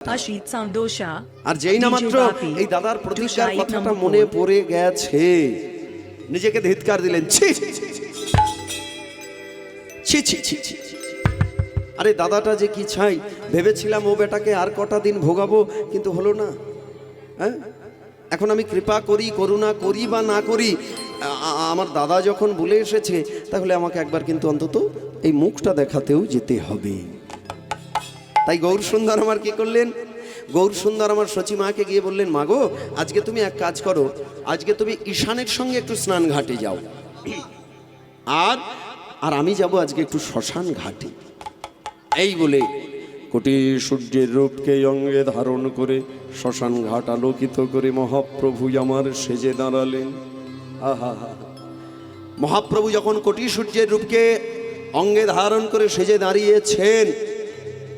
Ashit Sandosha. আর যেই না মাত্র এই দাদার প্রতিজ্ঞার কথাটা মনে পড়ে গেছে। নিজেকে ধিৎকার দিলেন। ছি ছি ছি ছি ছি। আরে দাদাটা যে কি চাই ভেবেছিলাম ও বেটাকে আর কটা দিন ভোগাবো কিন্তু হলো না। হ্যাঁ? এখন আমি কৃপা করি করুণা করি বা না করি আমার দাদা যখন বলে এসেছে তাহলে আমাকে একবার কিন্তু অন্তত এই মুখটা দেখাতেও যেতে হবে। তাই গৌর সুন্দর আমার কি করলেন? গৌর সুন্দর আমার সচিমাকে গিয়ে বললেন মাগো আজকে তুমি এক কাজ করো, আজকে তুমি ঈশানের সঙ্গে একটু স্নান ঘাটে যাও। আর আর আমি যাব আজকে একটু শ্মশান ঘাটে। এই বলে কোটি সূর্যের রূপকে অঙ্গে ধারণ করে শ্মশান ঘাট আলোকিত করে মহাপ্রভু আমার সেজে দাঁড়ালেন। আহা। মহাপ্রভু যখন কোটি সূর্যের রূপকে অঙ্গে ধারণ করে সেজে দাঁড়িয়েছেন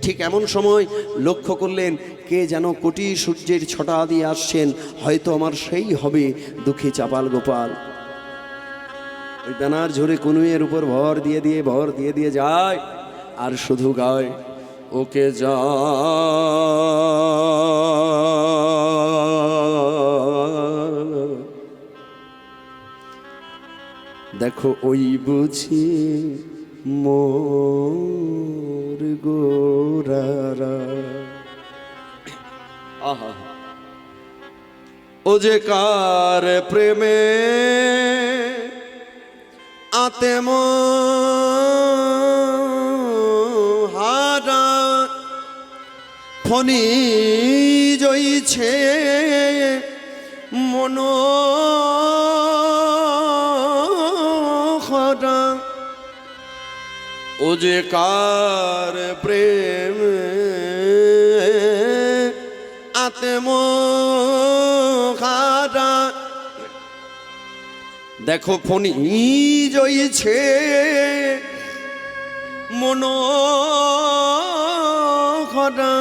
ঠিক এমন সময় লক্ষ্য করলেন, কে যেন কোটি সূর্যের ছটা দিয়ে আসছেন, হয়তো আমার সেই হবে দুঃখী চাপাল গোপাল। ওই ব্যানার ঝরে কনুয়ের উপর ভর দিয়ে দিয়ে, ভর দিয়ে দিয়ে যায়, আর শুধু গায়, ওকে যা দেখো ওই বুঝি মোর আহা ও যে কার প্রেমে আতেম হারা ফনি জইছে মন কার প্রেম আতেম খারা দেখো ফনি জইছে মন খরা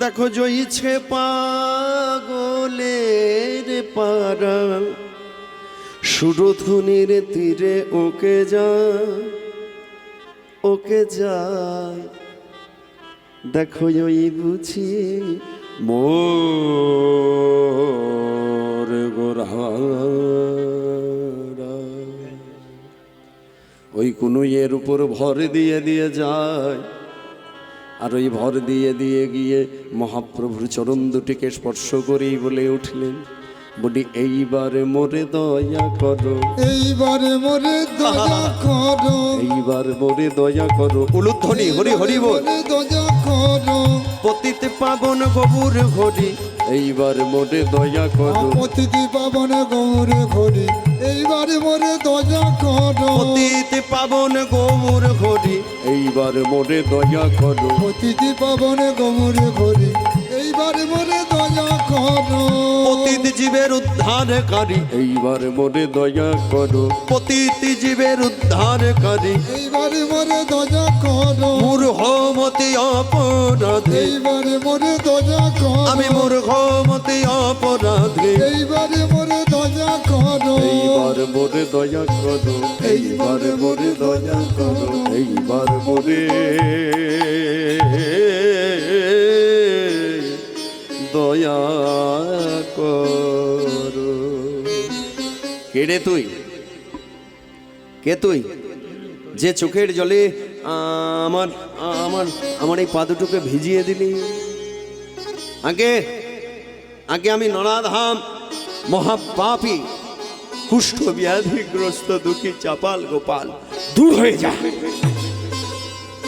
দেখো জইছে পাগলের পারা সুরধুনির তীরে ওকে যা ওকে যায় দেখো ওই বুঝি মোর ওই কুনুইয়ের উপর ভর দিয়ে দিয়ে যায়। আর ওই ভর দিয়ে দিয়ে গিয়ে মহাপ্রভুর চরণ দুটিকে স্পর্শ করেই বলে উঠলেন বলি এইবারে মোরে দয়া করো। এইবারে মোরে দয়া করো। এইবার মোরে দয়া করো। উলুধ্বনি হরি হরি বল। দয়া করো। পতিত পাবন গবুর হরি এইবার মোরে দয়া করো। অতিথি পাবন গৌরে ঘড়ি। এইবারে মোরে দয়া করো। পতিত পাবন গৌর হরি এইবার মোরে দয়া করো। অতিথি পাবন গৌরে ঘড়ি। এইবারে মোরে দয়া করো। পতিত জীবের উদ্ধারকারী। এইবার মোরে দয়া করো। পতিত জীবের উদ্ধারকারী। এইবারে মোরে দয়া করো। মূর্হমতি অপরাধে। এইবারে মোরে দয়া করো। আমি মূর্হমতি অপরাধে। এইবারে মোরে দয়া করো। এইবার মোরে দয়া করো। এইবার মোরে দয়া করো। এইবার মোরে দয়া করো। কে রে তুই? কে তুই? যে চোখের জলে আমার আমার আমার এই পা দুটোকে ভিজিয়ে দিলি। আগে আগে আমি নরাধাম, মহাপাপী, কুষ্ঠ ব্যাধিগ্রস্ত, দুঃখী, চাপাল, গোপাল, দূর হয়ে যা।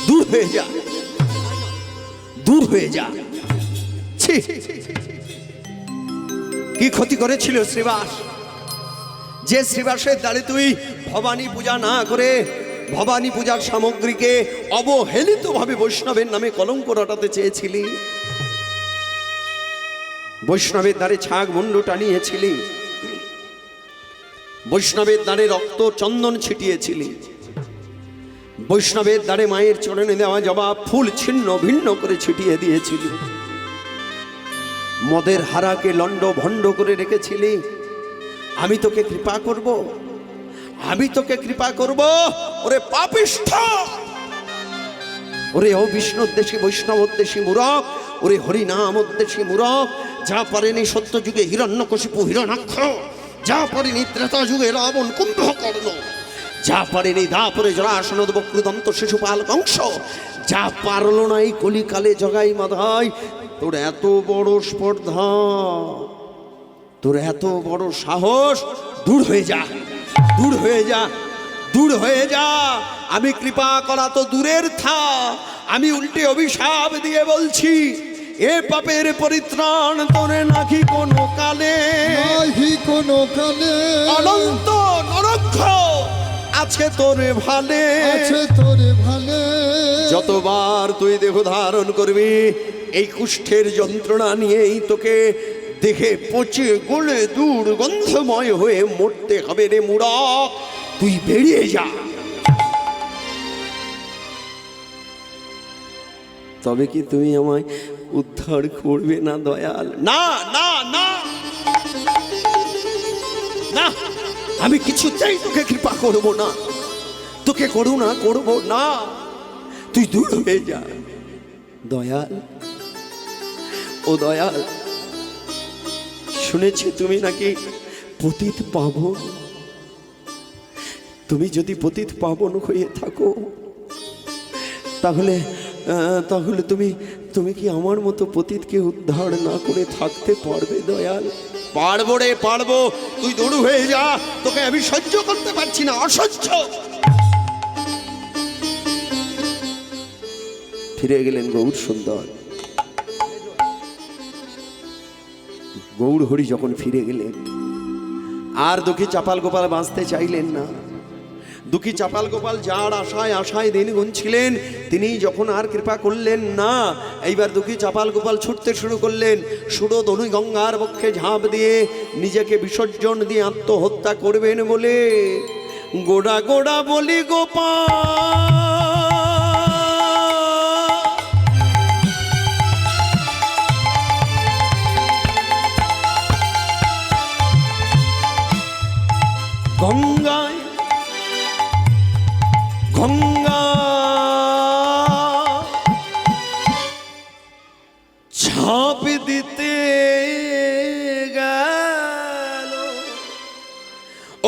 দূর হয়ে যা। দূর হয়ে যা। ছি। কি ক্ষতি করেছিল শ্রীবাস? যে শ্রীবাসের দ্বারে তুই ভবানী পূজা না করে ভবানী পূজার সামগ্রীকে অবহেলিতভাবে বৈষ্ণবের নামে কলঙ্ক রটাতে চেয়েছিলি? বৈষ্ণবের দ্বারে ছাগ মুন্ডু টানিয়েছিলি? বৈষ্ণবের দ্বারে রক্ত চন্দন ছিটিয়েছিলি? বৈষ্ণবের দ্বারে মায়ের চরণে দেওয়া জবাব ফুল ছিন্ন ভিন্ন করে ছিটিয়ে দিয়েছিলি? মদের হারাকে লণ্ড ভণ্ড করে রেখেছিলি। আমি তোকে কৃপা করব। আমি তোকে কৃপা করব। ওরে পাপিষ্ঠ! ওরে ও বিষ্ণুদ্দেশী বৈষ্ণবোদ্দেশী মূরখ ওরে হরিনাম উদ্দেশ্যে মূরখ যা পারেনি সত্য যুগে হিরণ্যকশিপু, হিরণাক্ষ! যা পারেনি ত্রেতা যুগে রাবণ কুম্ভকর্ণ! যা পারেনি দাপরে জরাসনদ বক্রদন্ত শিশুপাল কংস যা পারল না এই কলিকালে জগাই মাধাই! তোর এত বড় স্পর্ধা তোর এত বড় সাহস দূর হয়ে যা দূর হয়ে যা দূর হয়ে যা। আমি কৃপা করা তো দূরের থা আমি উল্টে অভিশাপ দিয়ে বলছি এ পাপের পরিত্রাণ তোরে নাকি কোনো কালে। নাহি কোনো কালে। অনন্ত নরক্ষ আছে তোরে ভালে। আছে তোরে ভালে। যতবার তুই দেহ ধারণ করবি এই কুষ্ঠের যন্ত্রণা নিয়েই তোকে দেখে পচে গলে দূর গন্ধময় হয়ে মরতে হবে রে মুড়ক তুই বেরিয়ে যা। তবে কি তুমি আমায় উদ্ধার করবে না, দয়াল? না না না। না, আমি কিছুতেই তোকে কৃপা করব না। তোকে করুণা করব না। তুই দূর হয়ে যা। দয়াল ও দয়াল শুনেছি তুমি নাকি পতিত পাবন। তুমি যদি পতিত পাবন হয়ে থাকো তাহলে তাহলে তুমি তুমি কি আমার মতো পতিতকে উদ্ধার না করে থাকতে পারবে দয়াল? পারব রে পারব। তুই দূর হয়ে যা তোকে আমি সহ্য করতে পারছি না অসহ্য। ফিরে গেলেন গৌর সুন্দর। গৌর হরি যখন ফিরে গেলেন আর দুঃখী চাপাল গোপাল বাঁচতে চাইলেন না। দুঃখী চাপাল গোপাল যার আশায় আশায় দিন গুনছিলেন, তিনি যখন আর কৃপা করলেন না, এইবার দুঃখী চাপাল গোপাল ছুটতে শুরু করলেন। সুরো ধনু গঙ্গার পক্ষে ঝাঁপ দিয়ে নিজেকে বিসর্জন দিয়ে আত্মহত্যা করবেন বলে গোড়া গোড়া বলি গোপাল।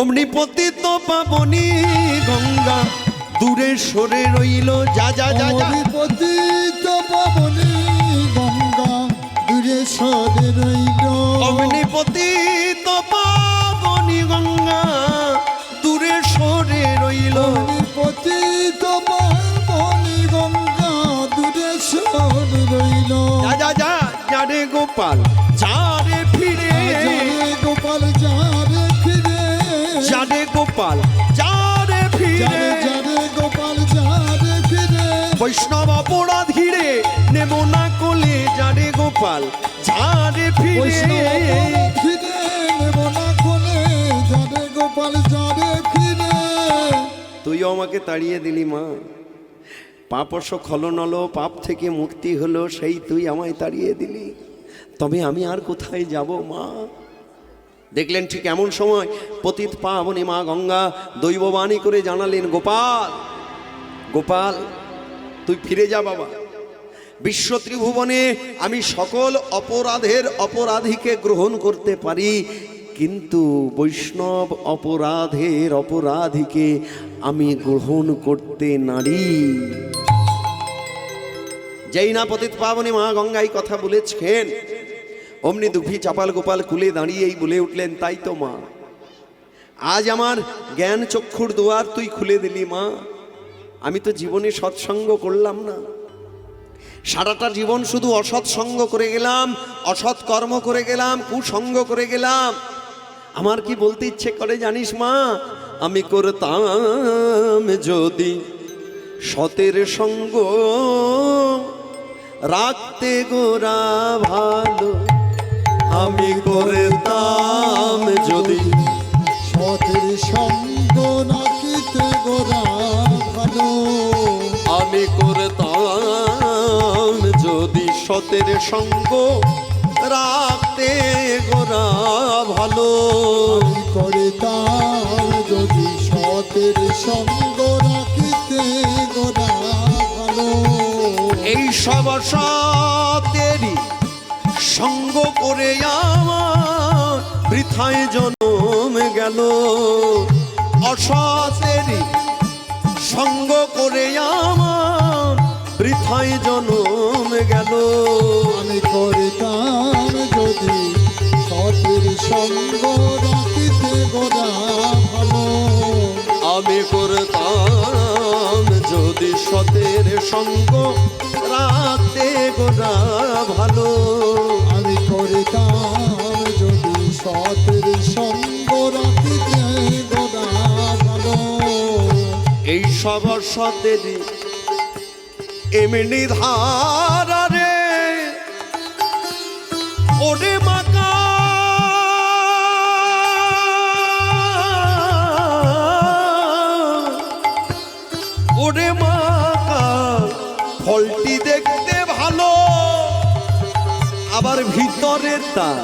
অমনি পতিত পাবনি গঙ্গা। দূরে সরে রইল যা যা যা যা। পতিত পাবনি গঙ্গা দূরে সরে রইল। অমনি পতিত পাবনি গঙ্গা দূরে সরে রইল। পতিত পাবনি গঙ্গা দূরে সরে রইল। যা যা যা যা রে গোপাল। গোপাল ফিরে। যারে যারে গোপাল যারে ফিরে। বৈষ্ণব অপরাধ ঘিরে নেব না কোলে গোপাল ফিরে। ফিরে না যারে গোপাল যারে ফিরে। তুইও আমাকে তাড়িয়ে দিলি মা। পাপস খলনল পাপ থেকে মুক্তি হলো সেই তুই আমায় তাড়িয়ে দিলি। তবে আমি আর কোথায় যাব মা? দেখলেন ঠিক এমন সময় পতিত পাবনী মা গঙ্গা দৈববাণী করে জানালেন, গোপাল গোপাল, তুই ফিরে যা বাবা। বিশ্ব ত্রিভুবনে আমি সকল অপরাধের অপরাধীকে গ্রহণ করতে পারি, কিন্তু বৈষ্ণব অপরাধের অপরাধীকে আমি গ্রহণ করতে নারি। যেই না পতিত পাবনী মা গঙ্গাই কথা বলেছেন অমনি দুঃখী চাপাল গোপাল কুলে দাঁড়িয়েই বলে উঠলেন, তাই তো মা। আজ আমার জ্ঞান চক্ষুর দুয়ার তুই খুলে দিলি মা। আমি তো জীবনে সৎসঙ্গ করলাম না। সারাটা জীবন শুধু অসৎ সঙ্গ করে গেলাম, অসৎ কর্ম করে গেলাম, কুসঙ্গ করে গেলাম। আমার কি বলতে ইচ্ছে করে জানিস মা? আমি করতাম যদি সতের সঙ্গ, রাখতে গোরা ভালো। আমি করতাম যদি সতের সঙ্গ নাকিতে গোরা ভালো। আমি করতাম যদি সতের সঙ্গ রাখতে গোরা ভালো। আমি করতাম যদি সতের সঙ্গ রাখিতে গোরা ভালো। এই সব সতের সঙ্গ করে আমার বৃথায় জনম গেল। অসতেরই সঙ্গ করে আমার বৃথায় জনম গেল। আমি করিতাম যদি সতের সঙ্গ রাখিতে গোরা ভালো। আমি করতাম যদি সতের সঙ্গ রাতে ভালো। আমি করিতাম যদি সতের সঙ্গ রাখিতে ভালো। এই সব সতের এমনি ধারা রে। ওরে মাকা ওরে মাকা আবার ভিতরে তার।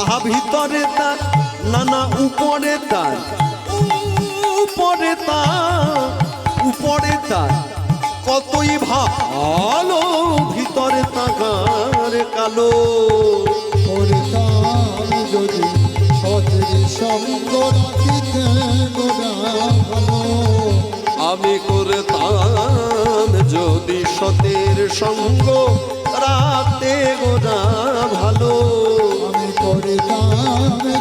আহা ভিতরে তার না না উপরে তার। উপরে তার উপরে তার। কতই ভালো ভিতরে তাকার কালো। যদি সতের সঙ্গ রাখিতে আমি করতাম যদি সতের সঙ্গ রাতে গোনা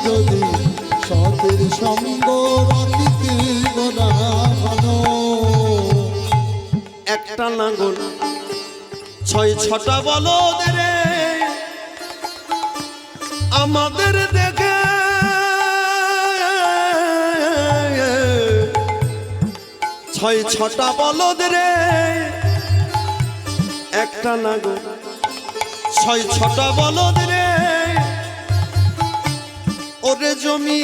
যদি সতের সঙ্গ রাখিতে ভালো। একটা লাঙ্গল, ছয় ছটা বলো রে, আমাদের দেখে। ছয় ছটা বলদ রে, একটা লাঙ্গল, ছয় ছটা বলদ রে ওরে জমি।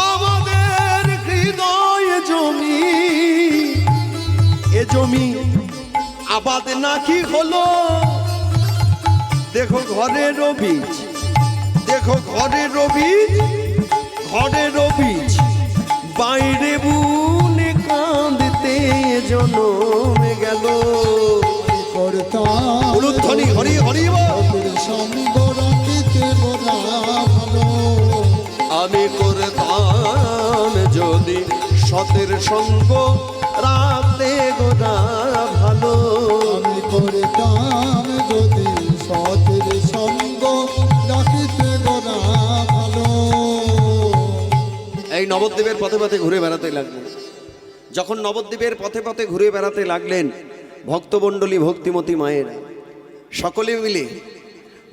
আমাদের হৃদয় জমি। এ জমি আবাদ নাকি হলো? দেখো ঘরের বীজ দেখো ঘরের বীজ ঘরের বীজ বাইরে বুনে কাঁদতে জনমে গেল। হরি হরি বল। সতের সঙ্গ রাখিতে গোরা আমি করতাম যদি সতের সঙ্গ রাতে গোনা ভালো। আমি করতাম যদি সতের সঙ্গ রাখিতে গোরা ভালো। এই নবদ্বীপের পথে পথে ঘুরে বেড়াতে লাগলেন। যখন নবদ্বীপের পথে পথে ঘুরে বেড়াতে লাগলেন ভক্তমণ্ডলী ভক্তিমতী মায়েরা সকলে মিলে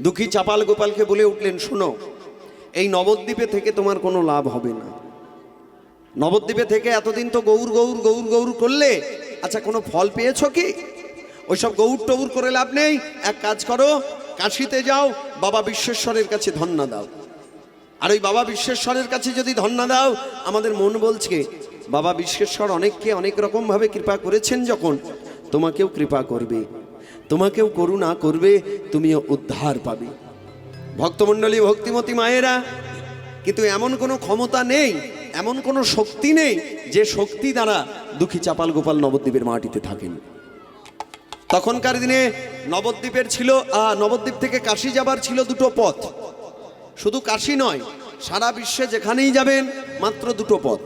দুঃখী চাপাল গোপালকে বলে উঠলেন, শোনো, এই নবদ্বীপে থেকে তোমার কোনো লাভ হবে না। নবদ্বীপে থেকে এতদিন তো গৌর গৌর গৌর গৌর করলে আচ্ছা কোনো ফল পেয়েছ কি? ওইসব গৌর টৌর করে লাভ নেই। এক কাজ করো, কাশিতে যাও, বাবা বিশ্বেশ্বরের কাছে ধন্যা দাও। আর ওই বাবা বিশ্বেশ্বরের কাছে যদি ধন্যা দাও, আমাদের মন বলছে, বাবা বিশ্বেশ্বর অনেককে অনেক রকমভাবে কৃপা করেছেন যখন তোমাকেও কৃপা করবে। তোমাকেও করুণা করবে, তুমিও উদ্ধার পাবে। ভক্তমণ্ডলী, ভক্তিমতী মায়েরা, কিন্তু এমন কোনো ক্ষমতা নেই, এমন কোনো শক্তি নেই, যে শক্তি দ্বারা দুঃখী চাপাল গোপাল নবদ্বীপের মাটিতে থাকেন। তখনকার দিনে নবদ্বীপের ছিল নবদ্বীপ থেকে কাশি যাবার ছিল দুটো পথ। শুধু কাশি নয়, সারা বিশ্বে যেখানেই যাবেন, মাত্র দুটো পথ।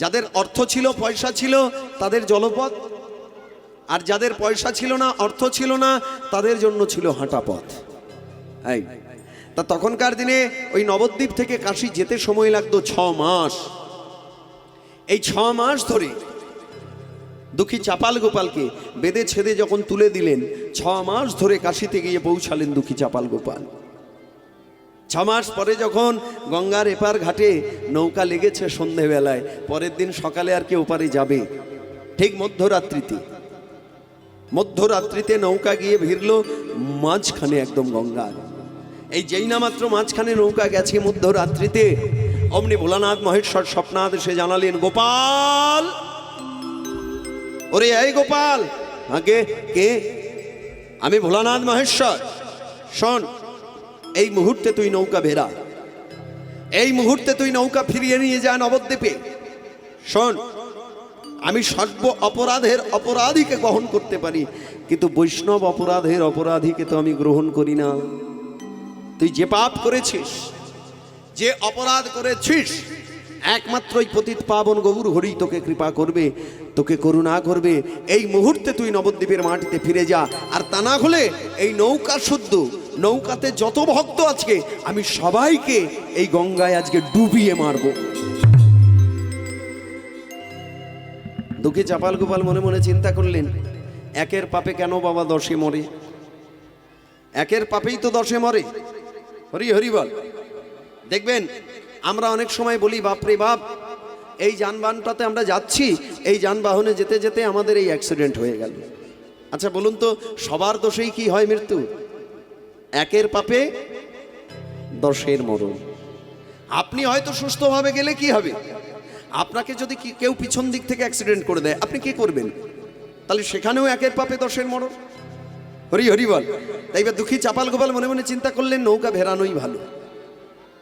যাদের অর্থ ছিল, পয়সা ছিল, তাদের জলপথ আর যাদের পয়সা ছিল না, অর্থ ছিল না, তাদের জন্য ছিল হাঁটা পথ। তা তখনকার দিনে ওই নবদ্বীপ থেকে কাশি যেতে সময় লাগতো ছ মাস। এই ছ মাস ধরে দুঃখী চাপাল গোপালকে বেদে ছেদে যখন তুলে দিলেন, ছ মাস ধরে কাশিতে গিয়ে পৌঁছালেন দুঃখী চাপাল গোপাল। ছ মাস পরে যখন গঙ্গার এপার ঘাটে নৌকা লেগেছে সন্ধেবেলায়, পরের দিন সকালে আর কে ওপারে যাবে, ঠিক মধ্যরাত্রিতে। মধ্যরাত্রিতে নৌকা গিয়ে ভিড়ল মাঝখানে একদম গঙ্গার। এই যেই না মাত্র মাঝখানে নৌকা গেছে মধ্যরাত্রিতে, অমনি ভোলানাথ মহেশ্বর স্বপ্নাথ সে জানালেন, গোপাল! ওরে, এই গোপাল! আগে কে? আমি ভোলানাথ মহেশ্বর। শোন, এই মুহূর্তে তুই নৌকা ভেরা এই মুহূর্তে তুই নৌকা ফিরিয়ে নিয়ে যা নবদ্বীপে। শোন আমি সর্ব অপরাধের অপরাধীকে গ্রহণ করতে পারি, কিন্তু বৈষ্ণব অপরাধের অপরাধীকে তো আমি গ্রহণ করি না। তুই যে পাপ করেছিস, যে অপরাধ করেছিস, একমাত্র ওই পতিত পাবন গৌর হরি তোকে কৃপা করবে, তোকে করুণা করবে। এই মুহূর্তে তুই নবদ্বীপের মাটিতে ফিরে যা, আর তা না হলে এই নৌকা শুদ্ধ, নৌকাতে যত ভক্ত আছে আমি সবাইকে এই গঙ্গায় আজকে ডুবিয়ে মারবো। দুঃখী চাপাল গোপাল মনে মনে চিন্তা করলেন, একের পাপে কেন বাবা দশে মরে? একের পাপেই তো দশে মরে। হরি হরি বল। দেখবেন, আমরা অনেক সময় বলি, বাপরে বাপ, এই যানবাহনটাতে আমরা যাচ্ছি, এই যানবাহনে যেতে যেতে আমাদের এই অ্যাক্সিডেন্ট হয়ে গেল। আচ্ছা বলুন তো, সবার দোষেই কি হয় মৃত্যু? একের পাপে দশের মরণ। আপনি হয়তো সুস্থভাবে গেলে কি হবে? আপনাকে যদি কেউ পিছন দিক থেকে অ্যাক্সিডেন্ট করে দেয়, আপনি কি করবেন? তাহলে সেখানেও একের পাপে দশের মরণ। হরি হরি বল। তাই এবার দুঃখী চাপাল গোপাল মনে মনে চিন্তা করলেন, নৌকা ভেরানোই ভালো।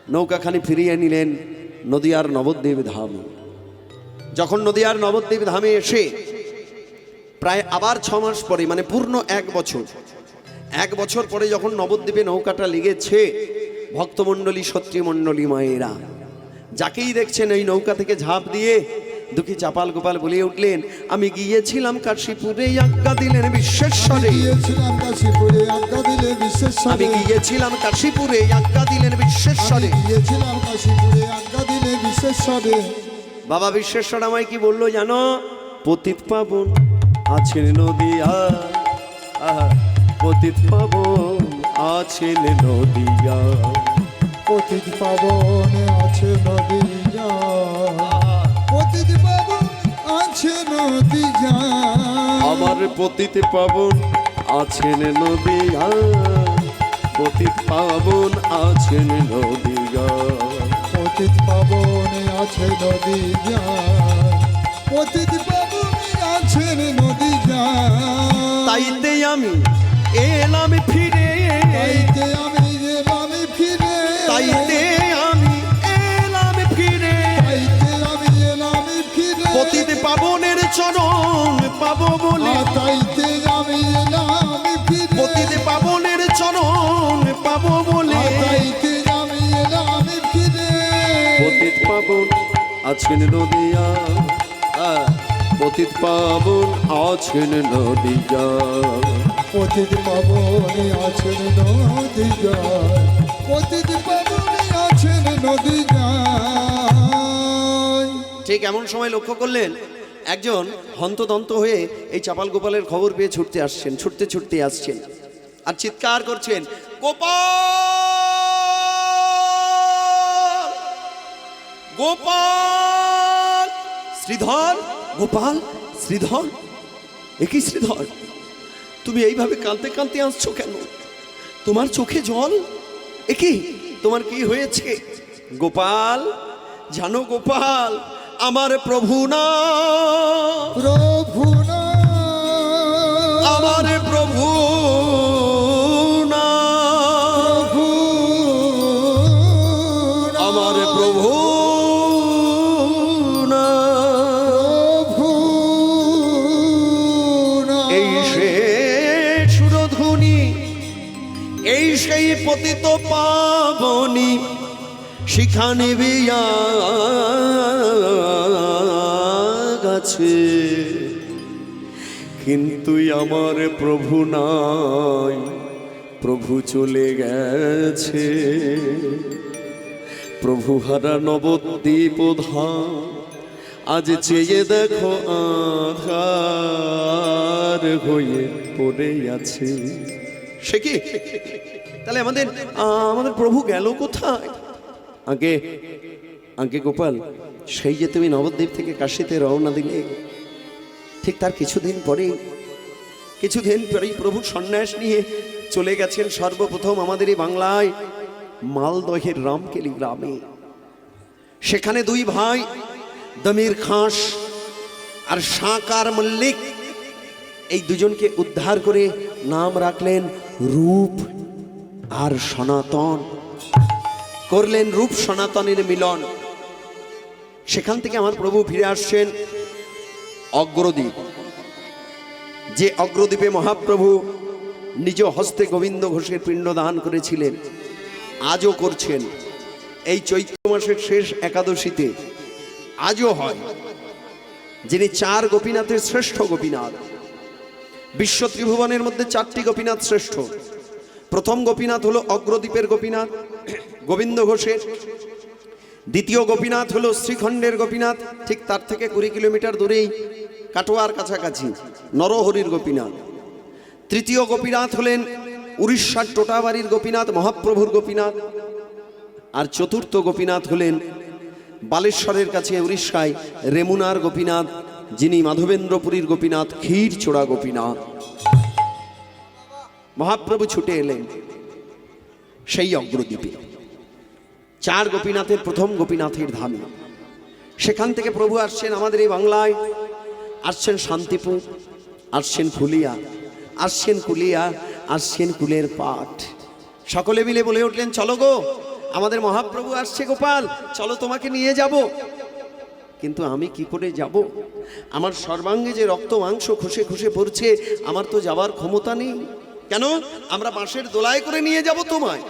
নৌকাখানি ফিরিয়ে নিলেন নদিয়ার নবদ্বীপ ধাম। যখন নদিয়ার নবদ্বীপ ধামে এসে প্রায় আবার ছ মাস পরে মানে পূর্ণ এক বছর এক বছর পরে যখন নবদ্বীপে নৌকাটা লেগেছে, ভক্তমণ্ডলী সত্রীমণ্ডলী মায়েরা যাকেই দেখছেন এই নৌকা থেকে ঝাঁপ দিয়ে দুঃখী চাপাল গোপাল বলিয়ে উঠলেন আমি গিয়েছিলাম কাশীপুরে আজ্ঞা দিলেন বিশ্বেশ্বরে। আমি গিয়েছিলাম কাশীপুরে আজ্ঞা দিলেন বিশ্বেশ্বরে। গিয়েছিলাম কাশীপুরে আজ্ঞা দিলে বিশ্বেশ্বরে। বাবা বিশ্বেশ্বর আমায় কি বলল জানো? পতিত পাবন আছেন নদিয়া আহা, পতিত পাবন আছেন নদিয়া। পতিত পাবনে আছে নদী যা পতিত পাবন আছে নদী আমার পতিত পাবন আছেন নদিয়া পতিত পাবন আছেন নদিয়া পতিত পাবনে আছে নদী যা পতিত পাবনে আছে নদী যা তাইতে আমি এলাম ফিরে। তাইতে আমি তাইতে আমি এলাম ফিরে। পতিত পাবনের চরণ পাবো বলে। তাইতে আমি এলাম ফিরে পতিত পাবনের চরণ পাবো বলে। তাইতে আমি এলাম ফিরে পতিত পাবন আছেন নদিয়া। আহ, পতিত পাবন আছেন নদিয়া। পতিত পাবনে আছেন নদী পতিত পাবনে ঠিক এমন সময় লক্ষ্য করলেন একজন হন্তদন্ত হয়ে এই চাপাল গোপালের খবর পেয়ে ছুটতে আসছেন, ছুটতে ছুটতে আসছেন। আর চিৎকার করছেন, গোপাল! গোপাল! শ্রীধর! গোপাল! শ্রীধর! একই শ্রীধর? তুমি এইভাবে কাঁদতে কাঁদতে আসছো কেন? তোমার চোখে জল? একই তোমার কি হয়েছে? গোপাল জানো গোপাল আমার প্রভু না। প্রভু না। আমার প্রভু শিখানে বিয়া গাছে কিন্তু আমার প্রভু নাই, প্রভু চলে গেছে। প্রভু হারা নবদ্বীপ আজ চেয়ে দেখো আধার হয়ে পড়ে আছে। সে কি? তাহলে আমাদের আমাদের প্রভু গেল কোথায়? আগে আগে গোপাল, সেই যে তুমি নবদ্বীপ থেকে কাশিতে রওনা দিলে, ঠিক তার কিছুদিন পরে কিছুদিন পরেই প্রভু সন্ন্যাস নিয়ে চলে গেছেন সর্বপ্রথম আমাদের এই বাংলায়, মালদহের রামকেলি গ্রামে। সেখানে দুই ভাই, দমির খাস আর শাঁকার মল্লিক, এই দুজনকে উদ্ধার করে নাম রাখলেন রূপ আর সনাতন। করলেন রূপ সনাতনের মিলন। সেখান থেকে আমার প্রভু ফিরে আসছেন অগ্রদ্বীপ। যে অগ্রদ্বীপে মহাপ্রভু নিজ হস্তে গোবিন্দ ঘোষের পিণ্ড দান করেছিলেন, আজও করছেন। এই চৈত্র মাসের শেষ একাদশীতে আজও হয়। যিনি চার গোপীনাথের শ্রেষ্ঠ গোপীনাথ। বিশ্ব ত্রিভুবনের মধ্যে চারটি গোপীনাথ শ্রেষ্ঠ। প্রথম গোপীনাথ হলো অগ্রদ্বীপের গোপীনাথ, গোবিন্দ ঘোষের। দ্বিতীয় গোপীনাথ হলো শ্রীখণ্ডের গোপীনাথ, ঠিক তার থেকে কুড়ি কিলোমিটার দূরেই, কাটোয়ার কাছাকাছি, নরহরির গোপীনাথ। তৃতীয় গোপীনাথ হলেন উড়িষ্যার টোটাবাড়ির গোপীনাথ, মহাপ্রভুর গোপীনাথ। আর চতুর্থ গোপীনাথ হলেন বালেশ্বরের কাছে উড়িষ্যায় রেমুনার গোপীনাথ, যিনি মাধবেন্দ্রপুরীর গোপীনাথ ক্ষীর চোড়া গোপীনাথ। মহাপ্রভু ছুটে এলেন। সেই অগ্রদ্বীপে। চার গোপীনাথের প্রথম গোপীনাথের ধামে। সেখান থেকে প্রভু আসছেন আমাদের এই বাংলায়। আসছেন শান্তিপুর, আসছেন ফুলিয়া, আসছেন কুলিয়া, আসছেন কুলের পাঠ। সকলে মিলে বলে উঠলেন, চলো গো, আমাদের মহাপ্রভু আসছে গোপাল, চলো তোমাকে নিয়ে যাব। কিন্তু আমি কি করে যাব? আমার সর্বাঙ্গে যে রক্ত মাংস খসে খসে পড়ছে, আমার তো যাওয়ার ক্ষমতা নেই। কেন? আমরা বাঁশের দোলায় করে নিয়ে যাব তোমায়।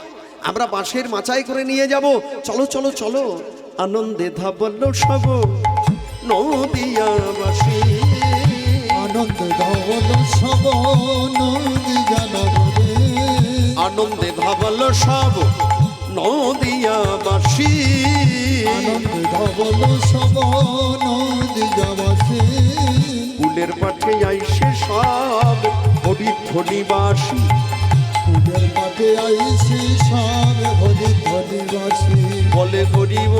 আমরা বাঁশের মাচায় করে নিয়ে যাব। চলো চলো চলো। আনন্দে ধাবল্য সব নদিয়াবাসী আনন্দ ধবল সব আনন্দে ধাবল্য সব নদিয়াবাসী আনন্দ ধবল সব নদী যাবাসে পাঠে আইসে সব মাঠে আইসি সব হরি বলে হরিব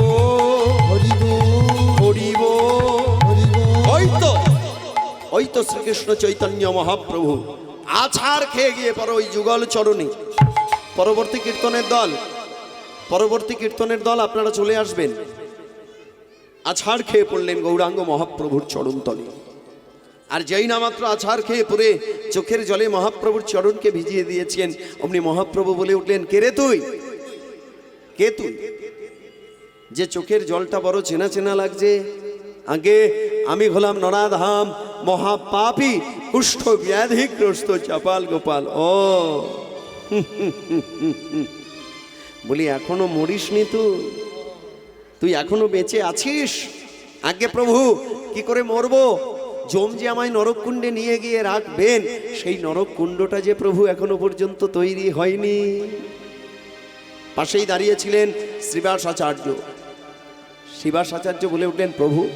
হরিব হরিব হরিব ওই তো ওই তো শ্রীকৃষ্ণ চৈতন্য মহাপ্রভু আছাড় খেয়ে গিয়ে পর ওই যুগল চরণে পরবর্তী কীর্তনের দল পরবর্তী কীর্তনের দল আপনারা চলে আসবেন। আছাড় খেয়ে পড়লেন গৌরাঙ্গ মহাপ্রভুর চরণতলে। আর যেই না মাত্র খেয়ে পড়ে চোখের জলে মহাপ্রভুর চরণকে ভিজিয়ে দিয়েছেন, অমনি মহাপ্রভু বলে উঠলেন, কে রে তুই? কে তুই? যে চোখের জলটা বড় চেনা চেনা লাগছে। আগে আমি হলাম নরাধাম, মহাপাপী, কুষ্ঠ ব্যাধিগ্রস্ত চাপাল গোপাল। ও। বলি, এখনও মরিসনি তুই তুই এখনও বেঁচে আছিস? আগে প্রভু, কি করে মরবো? জম যে আমায় নরককুণ্ডে নিয়ে গিয়ে রাখবেন, সেই নরককুণ্ডটা যে প্রভু এখনও পর্যন্ত তৈরি হয়নি। পাশেই দাঁড়িয়েছিলেন শ্রীবাস আচার্য শ্রীবাস আচার্য বলে উঠলেন, প্রভু,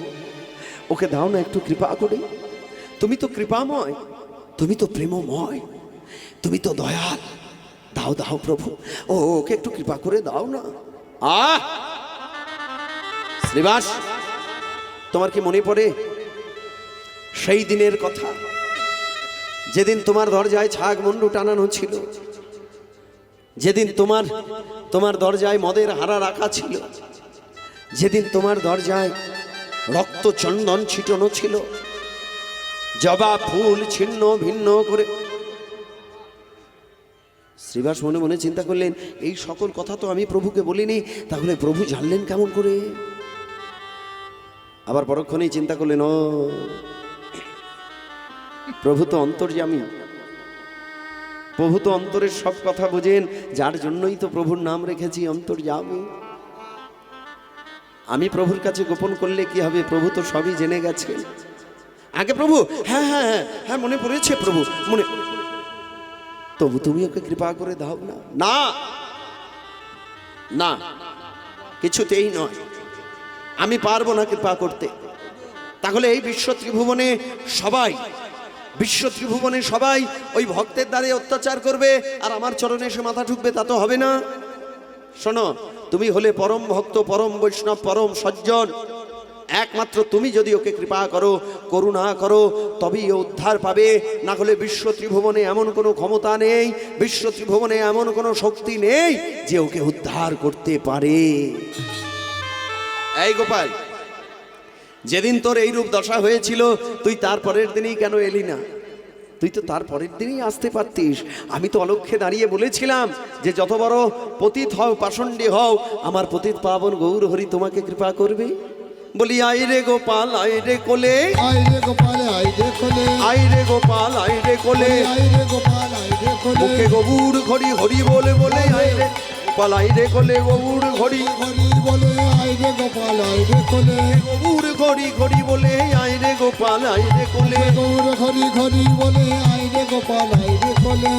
ওকে দাও না একটু কৃপা করে। তুমি তো কৃপাময়, তুমি তো প্রেমময়, তুমি তো দয়াল। দাও দাও প্রভু, ও, ওকে একটু কৃপা করে দাও না। আহ! শ্রীবাস, তোমার কি মনে পড়ে? সেই দিনের কথা। যেদিন তোমার দরজায় ছাগ মুন্ডু টানানো ছিল, যেদিন তোমার তোমার দরজায় মদের হারা রাখা ছিল, যেদিন তোমার দরজায় রক্ত চন্দন ছিটানো ছিল, জবা ফুল ছিন্ন ভিন্ন করে। শ্রীবাস মনে মনে চিন্তা করলেন, এই সকল কথা তো আমি প্রভুকে বলিনি, তাহলে প্রভু জানলেন কেমন করে? আবার পরক্ষণেই চিন্তা করলেন, ও প্রভু তো অন্তর্যামী। প্রভু তো অন্তরের সব কথা বোঝেন, যার জন্যই তো প্রভুর নাম রেখেছি অন্তর্যামী। আমি প্রভুর কাছে গোপন করলে কি হবে? প্রভু তো সবই জেনে গেছে। আগে প্রভু হ্যাঁ হ্যাঁ হ্যাঁ হ্যাঁ মনে পড়েছে প্রভু, মনে তবু তুমি ওকে কৃপা করে দাও না। না না, কিছুতেই নয়। আমি পারব না কৃপা করতে। তাহলে এই বিশ্ব ত্রিভুবনে সবাই বিশ্ব ত্রিভুবনে সবাই ওই ভক্তের দ্বারে অত্যাচার করবে, আর আমার চরণে এসে মাথা ঠুকবে, তা তো হবে না। শোনো, তুমি হলে পরম ভক্ত, পরম বৈষ্ণব, পরম সজ্জন। একমাত্র তুমি যদি ওকে কৃপা করো, করুণা করো, তবেই উদ্ধার পাবে। না হলে বিশ্ব ত্রিভুবনে এমন কোনো ক্ষমতা নেই বিশ্ব ত্রিভুবনে এমন কোনো শক্তি নেই যে ওকে উদ্ধার করতে পারে। এই গোপাল যেদিন তোর এই রূপ দশা হয়েছিল তুই তার পরের দিনই কেন এলি না? তুই তো তার পরের দিনই আসতে পারতিস। আমি তো অলক্ষ্যে দাঁড়িয়ে বলেছিলাম যে যত বড় পতিত হও পাষণ্ডী হও আমার পতিত পাবন গৌর হরি তোমাকে কৃপা করবে। বলি আই রে গোপাল আই রে কোলে। আই রে গোপাল আই রে কোলে। আই রে গোপাল আই রে কোলে। আই রে গোপাল আই রে কোলে। মুখে গবুর ঘড়ি হরি বলে বলে আই রে গোপাল আই রে কোলে গবুর ঘড়ি। হরি বলে আই রে গোপাল আই রে কোলে গবুর ঘড়ি ঘড়ি বলে আই রে গোপাল আই রে কোলে গৌর হরি হরি বলে আই রে গোপাল আই রে কোলে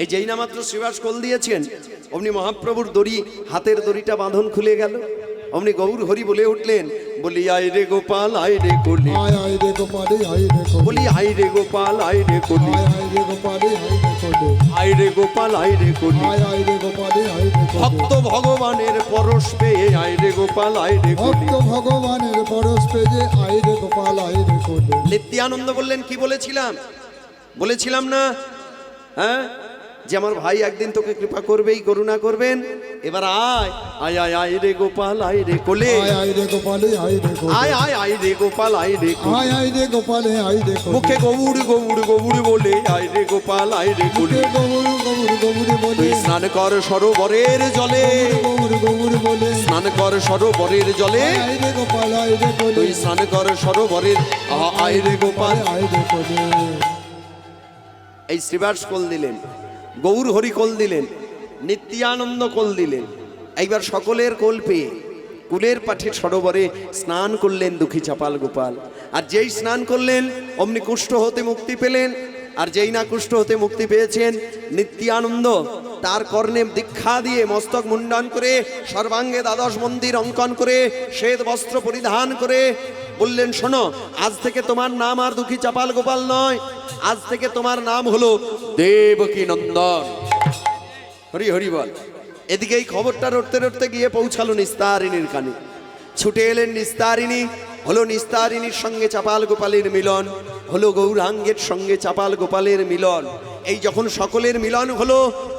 এই যেই না মাত্র শ্রীবাস কোল দিয়েছেন, অমনি মহাপ্রভুর দড়ি, হাতের দড়িটা বাঁধন খুলে গেল। অমনি গৌর হরি বলে উঠলেন, বলি আই রে গোপাল আই রে কোলে আয় আই রে গোপাল আই রে কোলে বলি আই রে গোপাল আই রে কোলে আয় আই রে গোপাল আই রে আই রে গোপাল আই রে কোলে আয় রে গোপাল হাই রে ভক্ত ভগবানের পরশ পেয়ে হাই রে গোপাল আই রে ভক্ত ভগবানের পরশ পেয়ে হাই রে গোপাল আই রে কোলে নিত্যানন্দ বললেন কি বলেছিলাম? বলেছিলাম না? হ্যাঁ? যে আমার ভাই একদিন তোকে কৃপা করবেই করুণা করবেন এবার আয় আয় আয় আয় রে গোপাল আয় রে কোলে আয় রে গোপাল রে কোলে আয় আয় আয় রে গোপাল আয় রে কোলে আয় আই রে গোপাল আই রে কোলে মুখে গৌড় গৌড় গৌড় বলে আয় রে গোপাল আয় রে কোলে গৌর বলে স্নান কর সরোবরের জলে গৌর গৌর বলে স্নান কর সরোবরের জলে আয় রে গোপাল আই রে কোলে তুই স্নান কর সরোবরের আয় রে গোপাল আই রে কোলে এই শ্রীবাস কোল দিলেন গৌর হরি কোল দিলেন, নিত্যানন্দ কোল দিলেন। এইবার সকলের কোল পেয়ে কুলের পাঠের সরোবরে স্নান করলেন দুঃখী চাপাল গোপাল। আর যেই স্নান করলেন, অমনি কুষ্ঠ হতে মুক্তি পেলেন, আর যেই না কুষ্ঠ হতে মুক্তি পেয়েছেন, নিত্যানন্দ তার কর্ণে দীক্ষা দিয়ে মস্তক মুন্ডন করে, সর্বাঙ্গে দ্বাদশ মন্দির অঙ্কন করে, শ্বেত বস্ত্র পরিধান করে বললেন, শোনো, আজ থেকে তোমার নাম আর দুঃখী চাপাল গোপাল নয়। আজ থেকে তোমার নাম হলো দেবকী নন্দন হরি হরি বল। এদিকে এই খবরটা রটতে রটতে গিয়ে পৌঁছালো নিস্তারিণীর কানে। ছুটে এলেন নিস্তারিণী, হলো নিস্তারিণীর সঙ্গে চাপাল গোপালের মিলন, হলো গৌরাঙ্গের সঙ্গে চাপাল গোপালের মিলন। এই যখন সকলের মিলন হলো,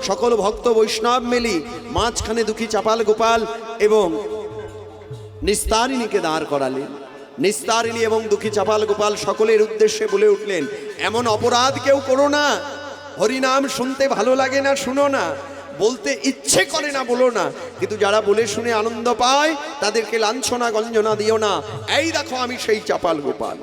সকল ভক্ত বৈষ্ণব মেলি মাঝখানে দুঃখী চাপাল গোপাল এবং নিস্তারিণীকে দাঁড় করালেন। নিস্তারিণী এবং দুঃখী চাপাল গোপাল সকলের উদ্দেশ্যে বলে উঠলেন, এমন অপরাধ কেউ করো না। হরিনাম শুনতে ভালো লাগে না, শুনো না। বলতে ইচ্ছে করে না, বলো না। কিন্তু যারা বলে শুনে আনন্দ পায়, তাদেরকে লাঞ্ছনা, গঞ্জনা দিও না। এই দেখো আমি সেই চাপাল গোপাল।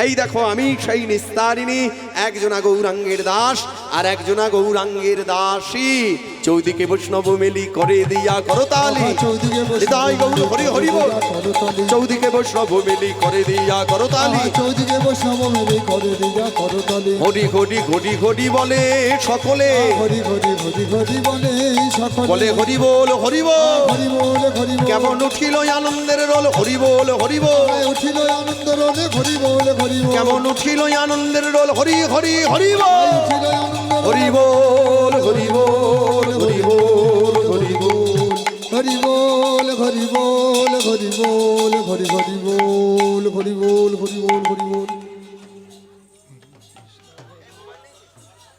এই দেখো আমি সেই নিস্তারিণী একজনা গৌরাঙ্গের দাস আর একজনা গৌরাঙ্গের দাসী। চৌদিকে বৈষ্ণব মেলি করে দিয়া করতালি চৌদিকে হৃদয় গৌর হরি হরি বল। চৌদিকে বৈষ্ণব মেলি করে দিয়া করতালি চৌদিকে বৈষ্ণব মেলে করে দিয়া করতালি হরি ঘড়ি ঘড়ি ঘড়ি বলে সকলে। হরি হরি হরি হরি বলে সকলে। বলে হরি বল হরি বল। হরি বলে হরি কেমন উঠিল আনন্দের রোল হরি বল হরি বল। উঠিল আনন্দ রোলে হরি বল কেমন উঠিল আনন্দের রোল হরি হরি হরি বল হরি বল হরি বল হরি বল হরি বল হরি বল হরি বল হরি বল হরি হরি বল হরি বল হরি বল হরি বল